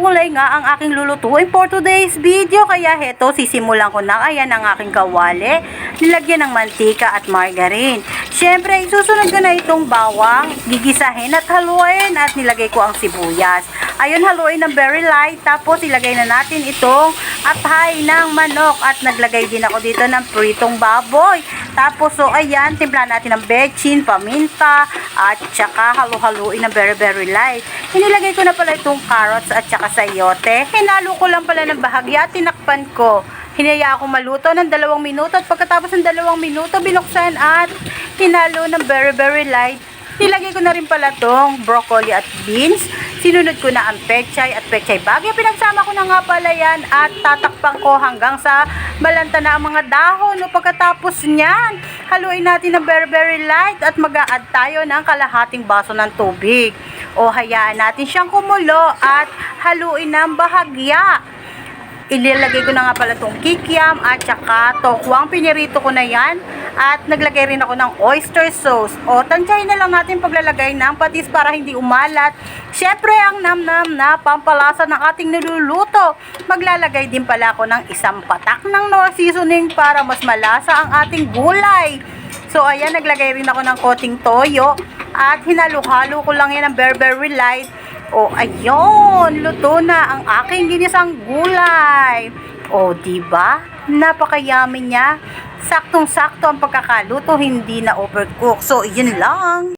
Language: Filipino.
gulay nga ang aking lulutuin for today's video. Kaya heto, sisimulan ko na. Ayan ang aking kawali. Nilagyan ng mantika at margarine. Siyempre, isusunod ko na itong bawang, gigisahin at haluin at nilagay ko ang sibuyas. Ayun, haluin ng very light. Tapos, ilagay na natin itong atay ng manok. At naglagay din ako dito ng pritong baboy. Tapos, so, ayan, timpla natin ng bechin, paminta, at tsaka halu-haluin ng very, very light. Inilagay ko na pala itong carrots at tsaka sayote. Hinalo ko lang pala ng bahagya, tinakpan ko. Hinaya ako maluto ng dalawang minuto at pagkatapos ng dalawang minuto, binuksan at hinalo ng very, very light. Nilagay ko na rin pala tong broccoli at beans. Sinunod ko na ang pechay at pechay bagyo. Pinagsama ko na nga pala yan at tatakpan ko hanggang sa malanta na ang mga dahon. O pagkatapos niyan, haluin natin ng very, very light at mag add tayo ng kalahating baso ng tubig. O hayaan natin siyang kumulo at haluin ng bahagya. Ilalagay ko na nga pala tong kikiam at saka tokwang. Pinirito ko na yan. At naglagay rin ako ng oyster sauce. O, tansyahin na lang natin paglalagay ng patis para hindi umalat. Siyempre, ang namnam na pampalasa ng ating niluluto. Maglalagay din pala ako ng isang patak ng no seasoning para mas malasa ang ating gulay. So, ayan, naglagay rin ako ng koting toyo. At hinalo-halo ko lang yan ng very light. O, ayun, luto na ang aking ginisang gulay. O, di ba? Napakayami niya. Saktong-sakto ang pagkakaluto, hindi na overcook. So, yun lang.